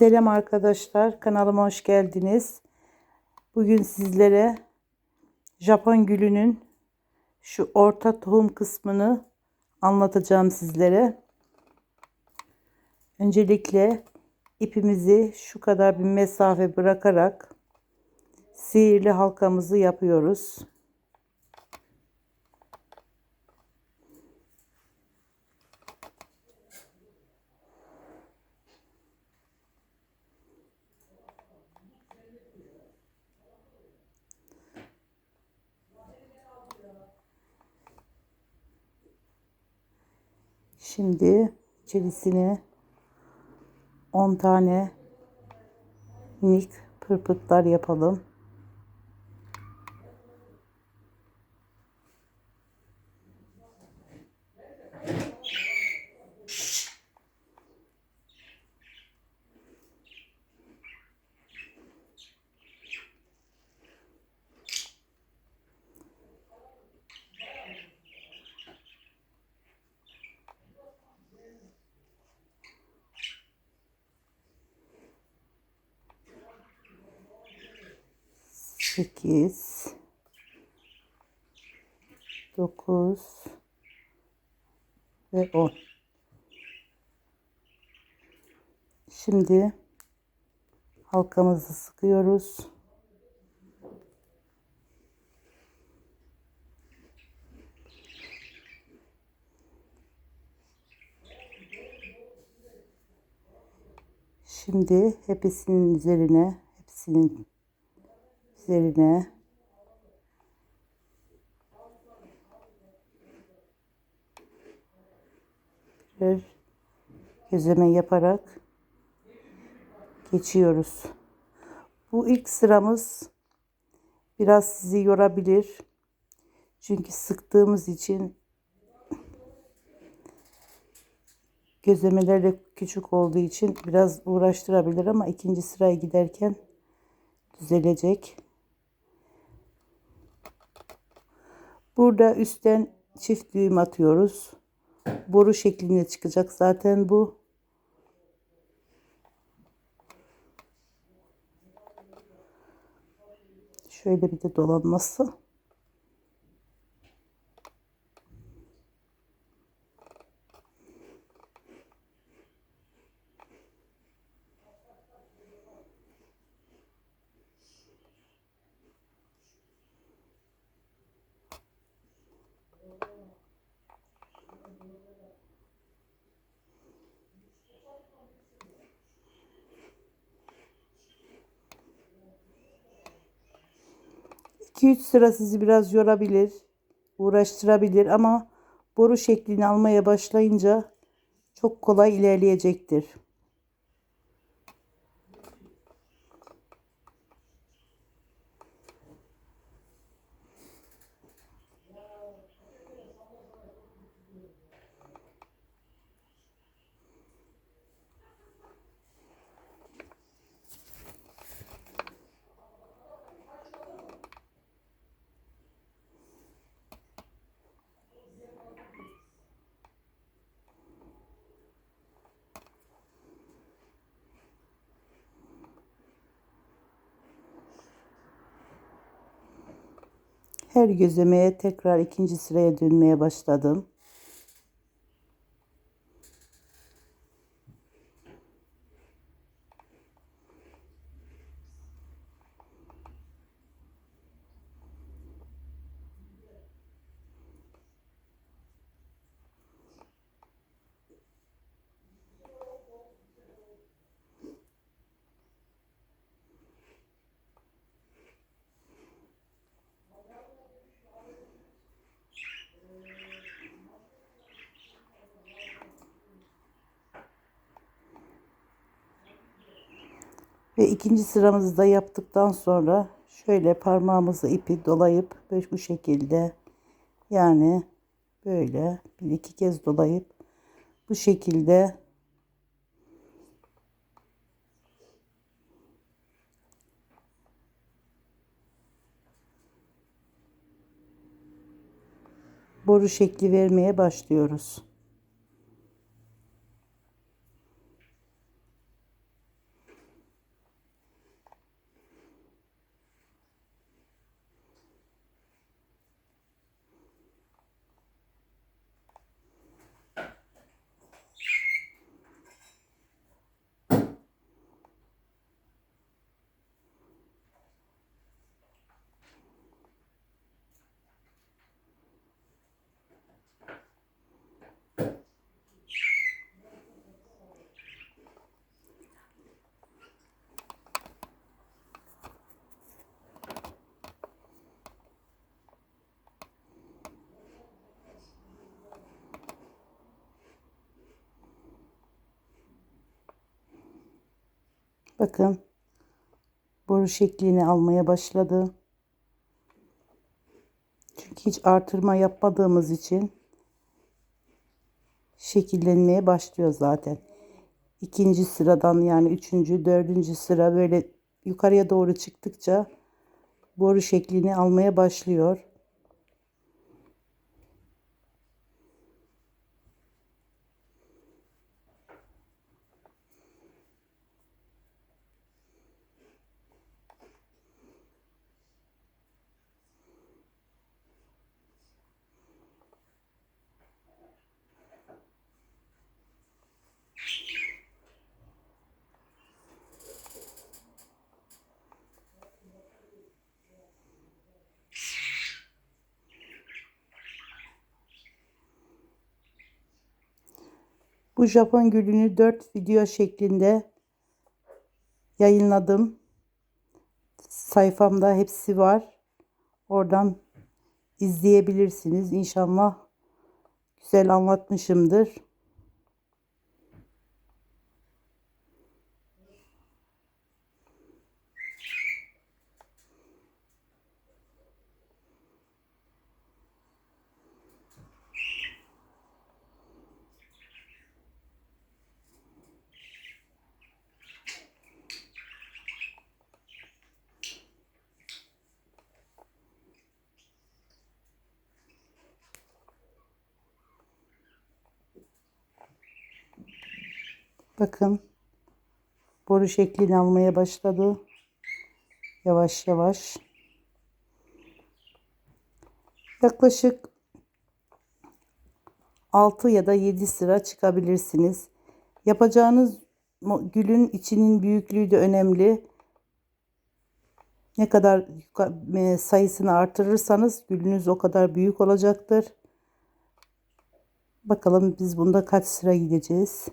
Selam arkadaşlar, kanalıma hoş geldiniz. Bugün sizlere Japon gülünün şu orta tohum kısmını anlatacağım sizlere. Öncelikle ipimizi şu kadar bir mesafe bırakarak sihirli halkamızı yapıyoruz. Şimdi içerisine 10 tane minik pırpıtlar yapalım. Sekiz, dokuz ve on. Şimdi halkamızı sıkıyoruz. Şimdi hepsinin üzerine, hepsinin üzerine bir gözleme yaparak geçiyoruz. Bu ilk sıramız biraz sizi yorabilir. Çünkü sıktığımız için gözlemeler de küçük olduğu için biraz uğraştırabilir ama ikinci sıraya giderken düzelecek. Burada üstten çift düğüm atıyoruz. Boru şeklinde çıkacak zaten bu. Şöyle bir de dolanması. İki üç sıra sizi biraz yorabilir, uğraştırabilir ama boru şeklini almaya başlayınca çok kolay ilerleyecektir. Her gözlemeye tekrar ikinci sıraya dönmeye başladım. Ve ikinci sıramızı da yaptıktan sonra şöyle parmağımızı ipi dolayıp böyle bu şekilde yani böyle bir iki kez dolayıp bu şekilde boru şekli vermeye başlıyoruz. Bakın boru şeklini almaya başladı. Çünkü hiç artırma yapmadığımız için şekillenmeye başlıyor zaten. İkinci sıradan yani üçüncü, dördüncü sıra böyle yukarıya doğru çıktıkça boru şeklini almaya başlıyor. Bu Japon gülünü 4 video şeklinde yayınladım. Sayfamda hepsi var. Oradan izleyebilirsiniz. İnşallah güzel anlatmışımdır. Bakın boru şeklini almaya başladı. Yavaş yavaş. Yaklaşık 6 ya da 7 sıra çıkabilirsiniz. Yapacağınız gülün içinin büyüklüğü de önemli. Ne kadar sayısını artırırsanız gülünüz o kadar büyük olacaktır. Bakalım biz bunda kaç sıra gideceğiz.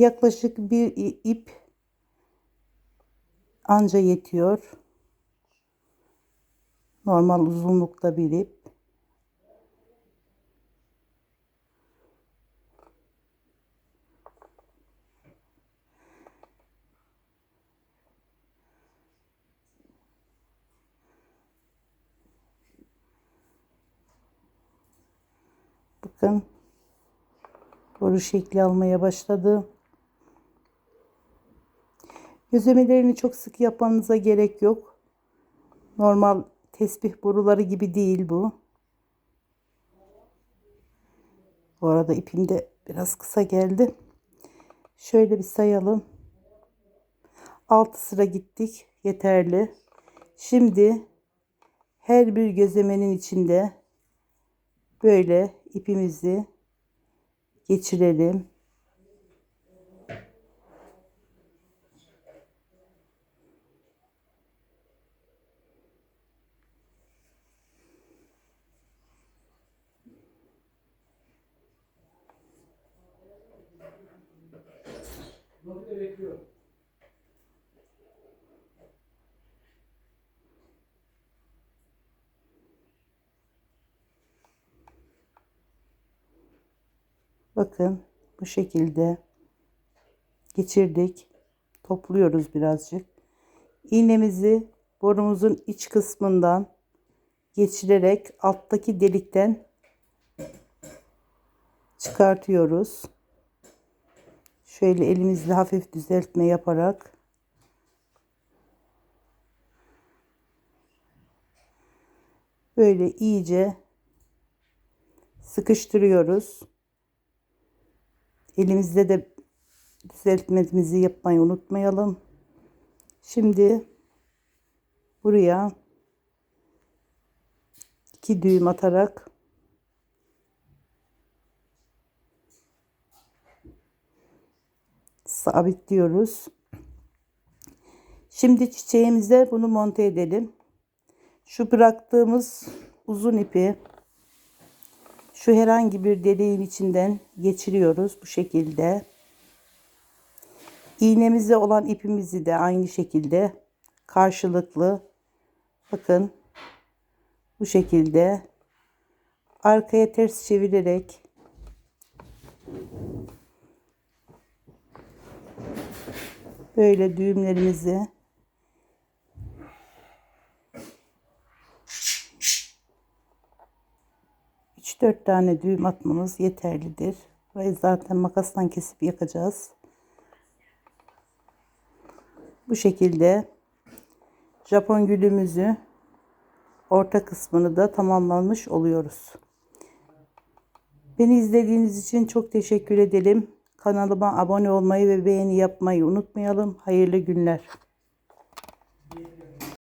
Yaklaşık bir ip anca yetiyor. Normal uzunlukta bir ip. Bakın boru şekli almaya başladı. Gözlemelerini çok sık yapmanıza gerek yok. Normal tesbih boruları gibi değil bu. Bu arada ipim de biraz kısa geldi. Şöyle bir sayalım. 6 sıra gittik. Yeterli. Şimdi her bir gözlemenin içinde böyle ipimizi geçirelim. Bakın bu şekilde geçirdik. Topluyoruz birazcık. İğnemizi borumuzun iç kısmından geçirerek alttaki delikten çıkartıyoruz. Şöyle elimizle hafif düzeltme yaparak böyle iyice sıkıştırıyoruz. Elimizde de düzeltmemizi yapmayı unutmayalım. Şimdi buraya iki düğüm atarak sabitliyoruz. Şimdi çiçeğimize bunu monte edelim. Şu bıraktığımız uzun ipi şu herhangi bir deliğin içinden geçiriyoruz bu şekilde. İğnemize olan ipimizi de aynı şekilde karşılıklı bakın bu şekilde arkaya ters çevirerek böyle düğümlerimizi üç dört tane düğüm atmamız yeterlidir. Burayı zaten makastan kesip yakacağız. Bu şekilde Japon gülümüzü orta kısmını da tamamlamış oluyoruz. Beni izlediğiniz için çok teşekkür ederim. Kanalıma abone olmayı ve beğeni yapmayı unutmayalım. Hayırlı günler.